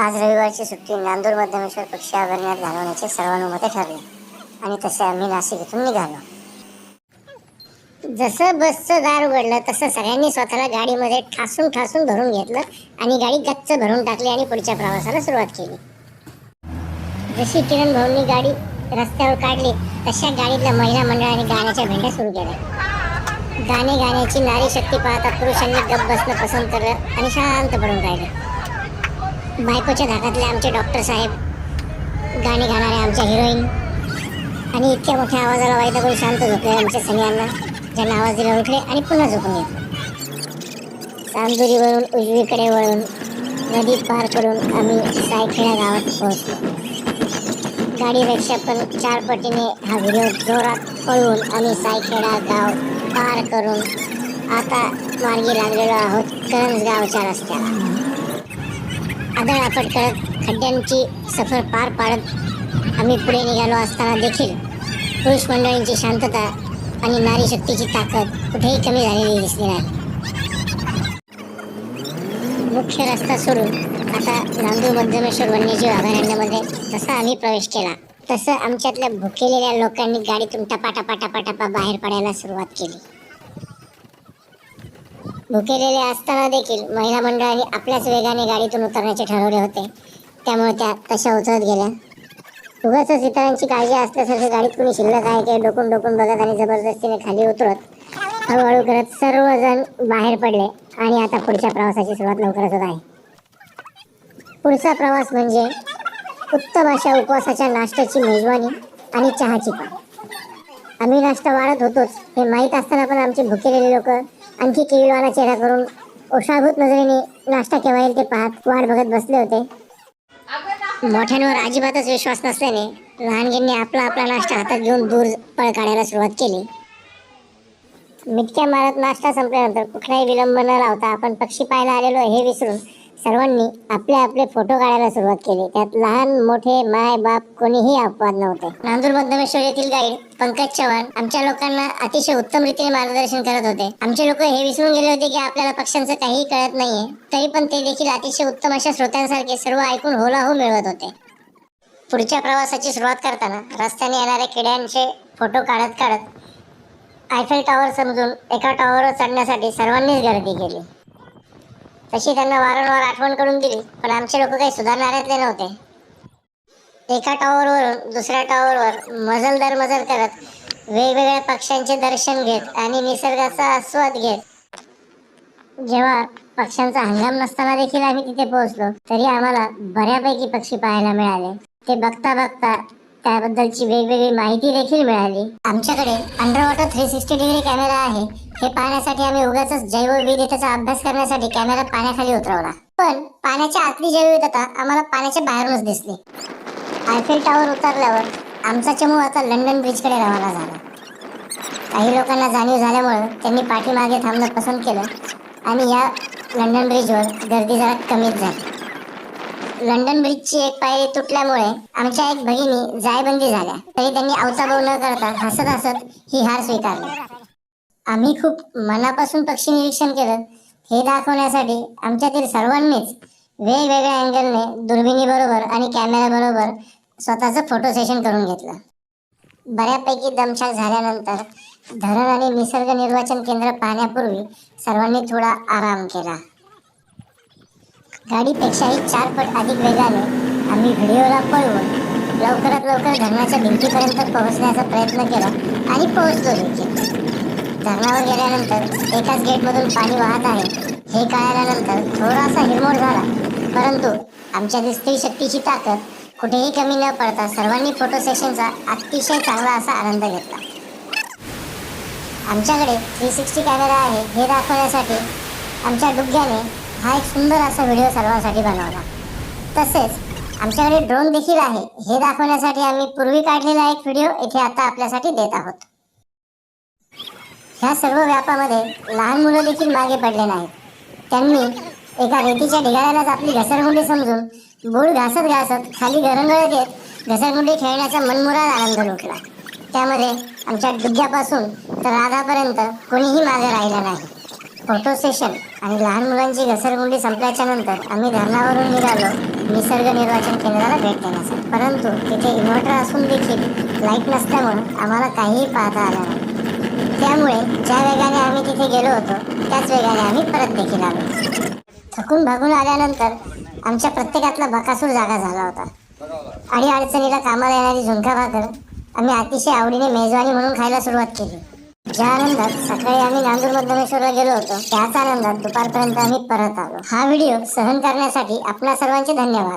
आज रविवारची सुट्टी नांदूर मध्यमेश्वर पक्षी अभयारण्यात घालवण्याचे सर्वानुमते ठरले. आणि तसे आम्ही नाशिक इथून निघालो. जसं बसचं दार उघडलं तसं सगळ्यांनी स्वतःला गाडीमध्ये ठासून ठासून भरून घेतलं आणि गाडी गच्च भरून टाकली आणि पुढच्या प्रवासाला सुरुवात केली. जशी किरण भाऊंनी गाडी रस्त्यावर काढली तशा गाडीतल्या महिला मंडळाने गाण्याच्या भेंड्या सुरू केल्या. गाणे गाण्याची नारी शक्ती पाहता पुरुषांनी गप बसणं पसंत करलं आणि शांत पडून राहिले. बायकोच्या धाकातले आमचे डॉक्टर साहेब गाणे गाणारे आमच्या हिरोईन. आणि इतक्या मोठ्या आवाजाला वैद्यकोळी शांत झोपले आमच्या सगळ्यांना ज्यांना आवाज दिला उठले आणि पुन्हा झोपून घेतले चांदुरीवरून उजवीकडे वळून नदी पार करून आम्ही सायखेडा गावात पोहोचलो. गाडीपेक्षा पण चार पटीने हा व्हिडिओ जोरात पळवून आम्ही सायखेडा गाव पार करून आता मार्गी लागलेलो आहोत करंजगावच्या रस्त्याला. आदळआपट करत खड्ड्यांची सफर पार पाडत आम्ही पुढे निघालो असताना देखील पुरुष मंडळींची शांतता आणि नारी शक्तीची ताकद कुठेही कमी झालेली दिसली नाही. मुख्य रस्ता सोडून आता नांदूर मध्यमेश्वर वन्यजीव अभयारण्यामध्ये जसा आम्ही प्रवेश केला. तसं आमच्यातल्या भुकेलेल्या लोकांनी गाडीतून टपा टपा टपा टपा बाहेर पडायला सुरुवात केली. भुकेलेले असताना देखील महिला मंडळाने आपल्याच वेगाने गाडीतून उतरण्याचे ठरवले होते. त्यामुळे त्या तशा उतरत गेल्या. उगाच इतरांची काळजी असल्यासारखं गाडीत कुणी शिल्लक आहे ते डोकून डोकून बघत आणि जबरदस्तीने खाली उतरत? हळूहळू करत सर्वजण बाहेर पडले आणि आता पुढच्या प्रवासाची सुरुवात लवकरच होत आहे. पुढचा प्रवास म्हणजे उत्तम अशा उपवासाच्या नाश्त्याची मेजवानी आणि चहाची पाणी आम्ही नाश्ता वाढत होतोच हे माहीत असताना पण आमचे भुकेलेले लोक आणखी केविलवाना चेहरा करून ओशाळभूत नजरेने नाश्ता केव्हा येईल ते पाहत वाट बघत बसले होते. मोठ्यांवर अजिबातच विश्वास नसल्याने लहानगींनी आपला आपला नाश्ता हातात घेऊन दूर पळ काढायला सुरुवात केली. मिटक्या मारत नाश्ता संपल्यानंतर कुठलाही विलंब न लावता आपण पक्षी पाहायला आलेलो हे विसरून सर्वांनी आपले आपले फोटो काढायला सुरुवात केली. त्यात लहान मोठे माय बाप कोणीही अपवाद नव्हते. नांदूर मध्यमेश्वर येथील गाईड पंकज चव्हाण आमच्या लोकांना अतिशय उत्तम रीतीने मार्गदर्शन करत होते. आमचे लोक हे विसरून गेले होते की आपल्याला पक्ष्यांचं काहीही कळत नाहीये. तरी पण ते देखील अतिशय उत्तम अशा श्रोत्यांसारखे सर्व ऐकून होलाहो मिळवत होते. पुढच्या प्रवासाची सुरुवात करताना रस्त्याने येणाऱ्या किड्यांचे फोटो काढत काढत आयफेल टॉवर समजून एका टॉवरवर चढण्यासाठी सर्वांनीच गर्दी केली. तशी त्यांना वारंवार आठवण करून दिली पण आमचे लोक काही सुधारणाऱ्यातले नव्हते. एका टॉवरवरून दुसऱ्या टॉवरवर मजल दर मजल करत वेगवेगळ्या पक्ष्यांचे दर्शन घेत आणि निसर्गाचा आस्वाद घेत. जेव्हा पक्ष्यांचा हंगाम नसताना देखील आम्ही तिथे पोहोचलो तरी आम्हाला बऱ्यापैकी पक्षी पाहायला मिळाले. ते बघता बघता त्याबद्दलची वेगवेगळी माहिती देखील मिळाली. आमच्याकडे under water three sixty degree camera आहे. हे पाहण्यासाठी आम्ही उगाच जैवविविधतेचा अभ्यास करण्यासाठी कॅमेरा पाण्याखाली उतरवला. पण पाण्याच्या आतली जैवविविधता आम्हाला पाण्याच्या बाहेरूनच दिसली. आयफेल टावर उतरल्यावर आमचा चमू आता लंडन ब्रिजकडे रवाना झाला. काही लोकांना जाणीव झाल्यामुळे त्यांनी पाठीमागे थांबणं पसंत केलं आणि या लंडन ब्रिजवर गर्दी जरा कमीच झाली. लंडन ब्रिजची एक पायरी तुटल्यामुळे आमच्या एक भगिनी जायबंदी झाल्या. तरी त्यांनी अवताभाव न करता हसत हसत ही हार स्वीकारली. आम्ही खूप मनापासून पक्षी निरीक्षण केलं. हे दाखवण्यासाठी आमच्यातील सर्वांनीच वेगवेगळ्या अँगलने दुर्बिणी बरोबर आणि कॅमेरा बरोबर स्वतःचं फोटो सेशन करून घेतलं. बऱ्यापैकी दमछाक झाल्यानंतर धरण आणि निसर्ग निर्वाचन केंद्र पाहण्यापूर्वी सर्वांनी थोडा आराम केला. गाडीपेक्षाही चार पट अधिक वेगाने आम्ही व्हिडिओला पळवून लवकरात लवकर धरणाच्या भिंतीपर्यंत पोहोचण्याचा प्रयत्न केला आणि पोहोचलो देखील धरणावर गेल्यानंतर एकाच गेटमधून पाणी वाहत आहे. हे कळल्यानंतर थोडासा हिरमोड झाला. परंतु आमच्या स्त्री शक्तीची ताकद कुठेही कमी न पडता सर्वांनी फोटो सेशनचा अतिशय चांगला असा आनंद घेतला. आमच्याकडे थ्री सिक्स्टी कॅमेरा आहे हे दाखवण्यासाठी आमच्या डुग्ग्याने हा एक सुंदर असा व्हिडिओ सर्वांसाठी बनवला. तसेच आमच्याकडे ड्रोन देखील आहे. हे दाखवण्यासाठी आम्ही पूर्वी काढलेला एक व्हिडिओ इथे आता आपल्यासाठी देत आहोत. ह्या सर्व व्यापामध्ये लहान मुलं देखील मागे पडले नाहीत. त्यांनी एका रेतीच्या ढिगाऱ्यालाच आपली घसरगुंडी समजून बूळ घासत घासत खाली घरंगळत येत घसरगुंडी खेळण्याचा मनमुराद आनंद लुटला. त्यामध्ये आमच्या डुग्यापासून तर राधापर्यंत कोणीही मागे राहिलं नाही. फोटो सेशन आणि लहान मुलांची घसरगुंडी संपल्याच्या नंतर आम्ही धरणावरून निघालो निसर्ग निर्वाचन केंद्राला भेट देण्यासाठी. परंतु तिथे इन्व्हर्टर असून देखील लाइट नसल्यामुळे आम्हाला काहीही पाहता आलं नाही. त्यामुळे ज्या वेगाने आम्ही तिथे गेलो होतो त्याच वेगाने आम्ही परत देखील आलो. थकून भागून आल्यानंतर आमच्या प्रत्येकातला बकासूर जागा झाला होता. आणि अडचणीला कामाला येणारी झुणका भाकर आम्ही अतिशय आवडीने मेजवानी म्हणून खायला सुरुवात केली. ज्या आनंदात सकाळी आम्ही नांदूर मध्यमेश्वरला गेलो होतो त्याच आनंदात दुपारपर्यंत आम्ही परत आलो. हा व्हिडिओ सहन करण्यासाठी आपल्या सर्वांचे धन्यवाद.